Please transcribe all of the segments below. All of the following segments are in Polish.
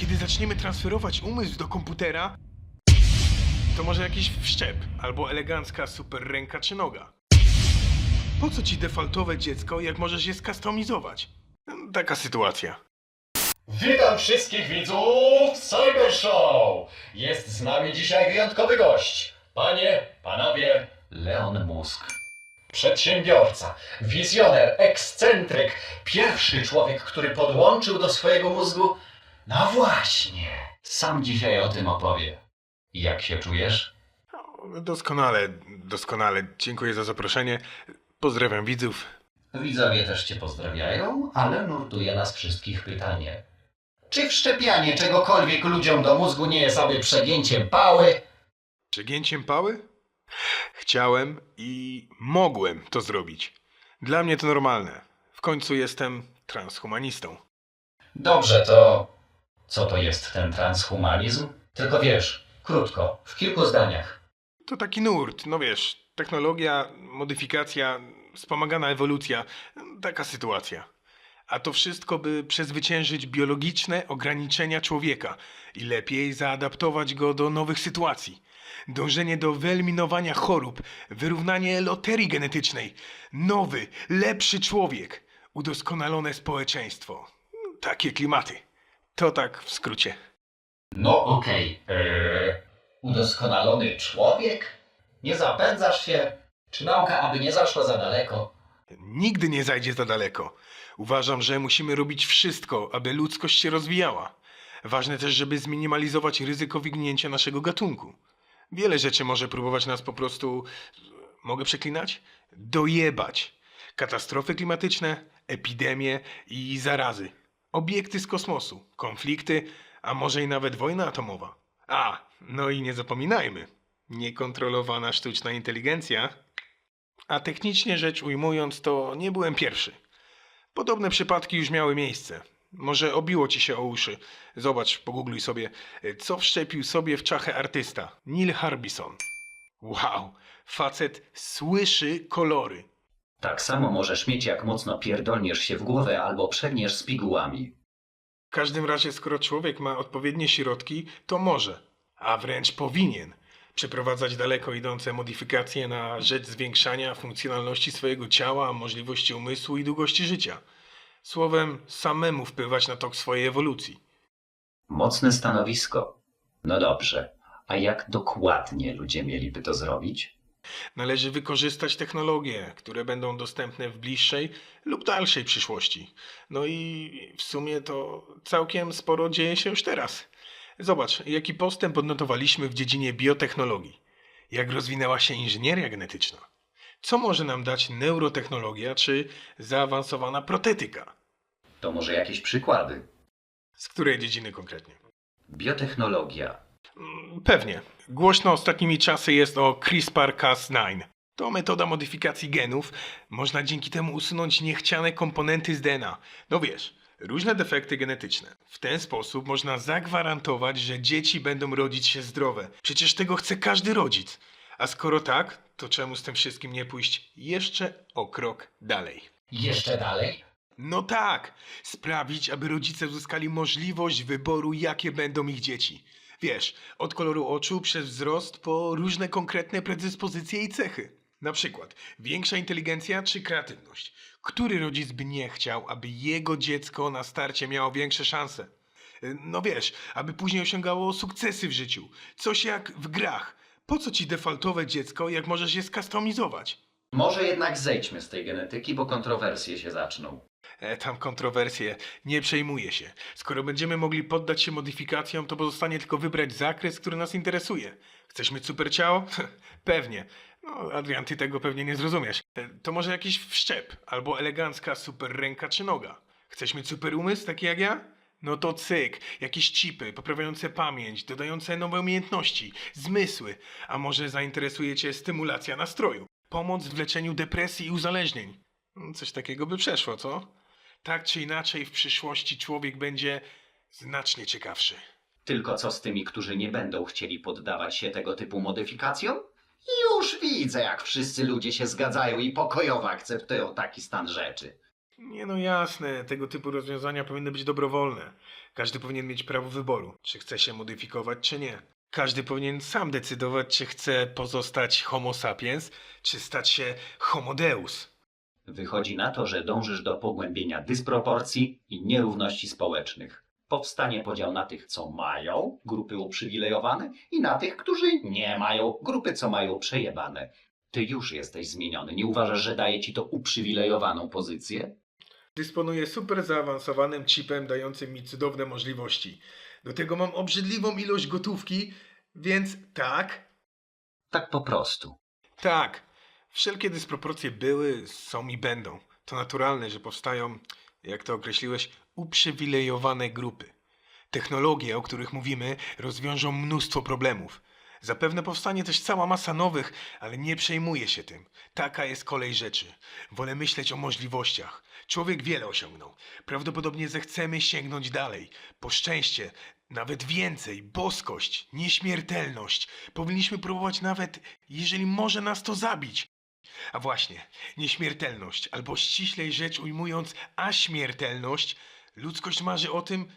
Kiedy zaczniemy transferować umysł do komputera, to może jakiś wszczep albo elegancka super ręka czy noga. Po co ci defaultowe dziecko, jak możesz je skustomizować? Taka sytuacja. Witam wszystkich widzów Cyber Show! Jest z nami dzisiaj wyjątkowy gość. Panie, panowie, Leon Musk. Przedsiębiorca, wizjoner, ekscentryk, pierwszy człowiek, który podłączył do swojego mózgu. No właśnie, sam dzisiaj o tym opowie. Jak się czujesz? Doskonale, doskonale. Dziękuję za zaproszenie. Pozdrawiam widzów. Widzowie też Cię pozdrawiają, ale nurtuje nas wszystkich pytanie. Czy wszczepianie czegokolwiek ludziom do mózgu nie jest aby przegięciem pały? Przegięciem pały? Chciałem i mogłem to zrobić. Dla mnie to normalne. W końcu jestem transhumanistą. Dobrze, to co to jest ten transhumanizm? Tylko wiesz, krótko, w kilku zdaniach. To taki nurt, no wiesz, technologia, modyfikacja, wspomagana ewolucja, taka sytuacja. A to wszystko, by przezwyciężyć biologiczne ograniczenia człowieka i lepiej zaadaptować go do nowych sytuacji. Dążenie do wyeliminowania chorób, wyrównanie loterii genetycznej, nowy, lepszy człowiek, udoskonalone społeczeństwo. Takie klimaty. To tak w skrócie. No okej, eee, udoskonalony człowiek? Nie zapędzasz się? Czy nauka aby nie zaszła za daleko? Nigdy nie zajdzie za daleko. Uważam, że musimy robić wszystko, aby ludzkość się rozwijała. Ważne też, żeby zminimalizować ryzyko wygnięcia naszego gatunku. Wiele rzeczy może próbować nas po prostu. Mogę przeklinać? Dojebać. Katastrofy klimatyczne, epidemie i zarazy. Obiekty z kosmosu, konflikty, a może i nawet wojna atomowa. A, no i nie zapominajmy. Niekontrolowana sztuczna inteligencja a technicznie rzecz ujmując, to nie byłem pierwszy. Podobne przypadki już miały miejsce. Może obiło ci się o uszy. Zobacz, pogoogluj sobie, co wszczepił sobie w czachę artysta. Neil Harbison. Wow, facet słyszy kolory. Tak samo możesz mieć, jak mocno pierdolniesz się w głowę albo przegniesz z pigułami. W każdym razie, skoro człowiek ma odpowiednie środki, to może, a wręcz powinien, przeprowadzać daleko idące modyfikacje na rzecz zwiększania funkcjonalności swojego ciała, możliwości umysłu i długości życia. Słowem, samemu wpływać na tok swojej ewolucji. Mocne stanowisko. No dobrze. A jak dokładnie ludzie mieliby to zrobić? Należy wykorzystać technologie, które będą dostępne w bliższej lub dalszej przyszłości. No i w sumie to całkiem sporo dzieje się już teraz. Zobacz, jaki postęp odnotowaliśmy w dziedzinie biotechnologii. Jak rozwinęła się inżynieria genetyczna. Co może nam dać neurotechnologia czy zaawansowana protetyka? To może jakieś przykłady. Z której dziedziny konkretnie? Biotechnologia. Mm, Pewnie. Głośno ostatnimi czasy jest o CRISPR-Cas9. To metoda modyfikacji genów. Można dzięki temu usunąć niechciane komponenty z DNA. No wiesz, różne defekty genetyczne. W ten sposób można zagwarantować, że dzieci będą rodzić się zdrowe. Przecież tego chce każdy rodzic. A skoro tak, to czemu z tym wszystkim nie pójść jeszcze o krok dalej? Jeszcze dalej? No tak, sprawić, aby rodzice uzyskali możliwość wyboru, jakie będą ich dzieci. Wiesz, od koloru oczu przez wzrost po różne konkretne predyspozycje i cechy. Na przykład większa inteligencja czy kreatywność. Który rodzic by nie chciał, aby jego dziecko na starcie miało większe szanse? No wiesz, aby później osiągało sukcesy w życiu. Coś jak w grach. Po co ci defaultowe dziecko, jak możesz je skustomizować? Może jednak zejdźmy z tej genetyki, bo kontrowersje się zaczną. E, tam kontrowersje. Nie przejmuję się. Skoro będziemy mogli poddać się modyfikacjom, to pozostanie tylko wybrać zakres, który nas interesuje. Chcesz mieć super ciało? Pewnie. No, Adrian, ty tego pewnie nie zrozumiesz. E, To może jakiś wszczep, albo elegancka super ręka czy noga. Chcesz mieć super umysł, taki jak ja? No to cyk, jakieś chipy poprawiające pamięć, dodające nowe umiejętności, zmysły, a może zainteresuje cię stymulacja nastroju, pomoc w leczeniu depresji i uzależnień. Mm, Coś takiego by przeszło, co? Tak czy inaczej, w przyszłości człowiek będzie znacznie ciekawszy. Tylko co z tymi, którzy nie będą chcieli poddawać się tego typu modyfikacjom? Już widzę, jak wszyscy ludzie się zgadzają i pokojowo akceptują taki stan rzeczy. Nie no jasne, tego typu rozwiązania powinny być dobrowolne. Każdy powinien mieć prawo wyboru, czy chce się modyfikować, czy nie. Każdy powinien sam decydować, czy chce pozostać homo sapiens, czy stać się homo deus. Wychodzi na to, że dążysz do pogłębienia dysproporcji i nierówności społecznych. Powstanie podział na tych, co mają, grupy uprzywilejowane, i na tych, którzy nie mają, grupy, co mają przejebane. Ty już jesteś zmieniony. Nie uważasz, że daje ci to uprzywilejowaną pozycję? Dysponuję super zaawansowanym chipem dającym mi cudowne możliwości. Do tego mam obrzydliwą ilość gotówki, więc tak, Tak po prostu. tak. Wszelkie dysproporcje były, są i będą. To naturalne, że powstają, jak to określiłeś, uprzywilejowane grupy. Technologie, o których mówimy, rozwiążą mnóstwo problemów. Zapewne powstanie też cała masa nowych, ale nie przejmuję się tym. Taka jest kolej rzeczy. Wolę myśleć o możliwościach. Człowiek wiele osiągnął. Prawdopodobnie zechcemy sięgnąć dalej. Po szczęście, nawet więcej, boskość, nieśmiertelność. Powinniśmy próbować nawet, jeżeli może nas to zabić. A właśnie, nieśmiertelność, albo ściślej rzecz ujmując, aśmiertelność, ludzkość marzy o tym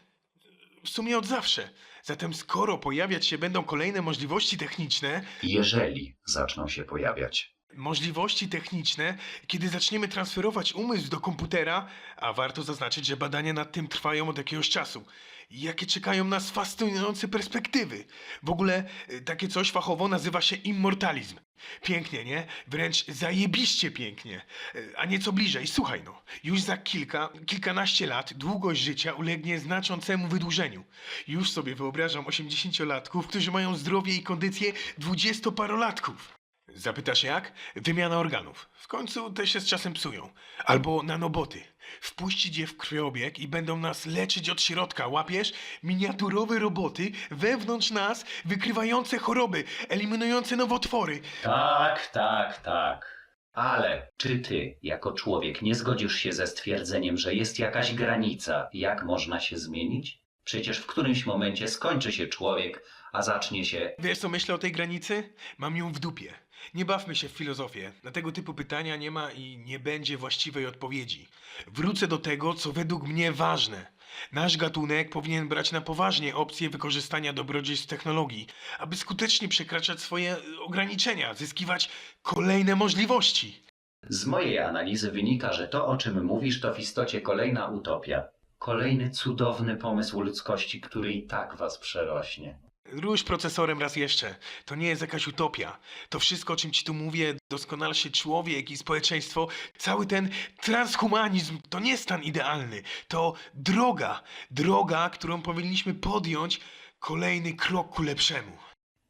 w sumie od zawsze. Zatem skoro pojawiać się będą kolejne możliwości techniczne, Jeżeli zaczną się pojawiać. Możliwości techniczne, kiedy zaczniemy transferować umysł do komputera, a warto zaznaczyć, że badania nad tym trwają od jakiegoś czasu. Jakie czekają nas fascynujące perspektywy. W ogóle y, takie coś fachowo nazywa się immortalizm. Pięknie, nie? Wręcz zajebiście pięknie. Y, A nieco bliżej, słuchaj no. Już za kilka, kilkanaście lat długość życia ulegnie znaczącemu wydłużeniu. Już sobie wyobrażam 80-latków, którzy mają zdrowie i kondycję 20-parolatków. Zapytasz jak? Wymiana organów. W końcu te się z czasem psują. Albo nanoboty. Wpuścić je w krwiobieg i będą nas leczyć od środka, łapiesz? Miniaturowe roboty wewnątrz nas, wykrywające choroby, eliminujące nowotwory. Tak, tak, tak. Ale czy ty, jako człowiek, nie zgodzisz się ze stwierdzeniem, że jest jakaś granica, jak można się zmienić? Przecież w którymś momencie skończy się człowiek, a zacznie się Wiesz co myślę o tej granicy? Mam ją w dupie. Nie bawmy się w filozofię. Na tego typu pytania nie ma i nie będzie właściwej odpowiedzi. Wrócę do tego, co według mnie ważne. Nasz gatunek powinien brać na poważnie opcję wykorzystania dobrodziejstw technologii, aby skutecznie przekraczać swoje ograniczenia, zyskiwać kolejne możliwości. Z mojej analizy wynika, że to, o czym mówisz, to w istocie kolejna utopia. Kolejny cudowny pomysł ludzkości, który i tak was przerośnie. Rusz procesorem raz jeszcze. To nie jest jakaś utopia. To wszystko, o czym ci tu mówię, doskonalszy człowiek i społeczeństwo, cały ten transhumanizm, to nie stan idealny. To droga. Droga, którą powinniśmy podjąć. Kolejny krok ku lepszemu.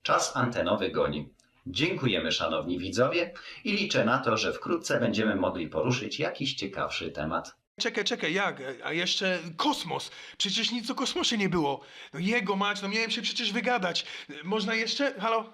Czas antenowy goni. Dziękujemy, szanowni widzowie, i liczę na to, że wkrótce będziemy mogli poruszyć jakiś ciekawszy temat. Czekaj, czekaj, jak? A jeszcze kosmos. Przecież nic o kosmosie nie było. No jego mać, no miałem się przecież wygadać. Można jeszcze? Halo?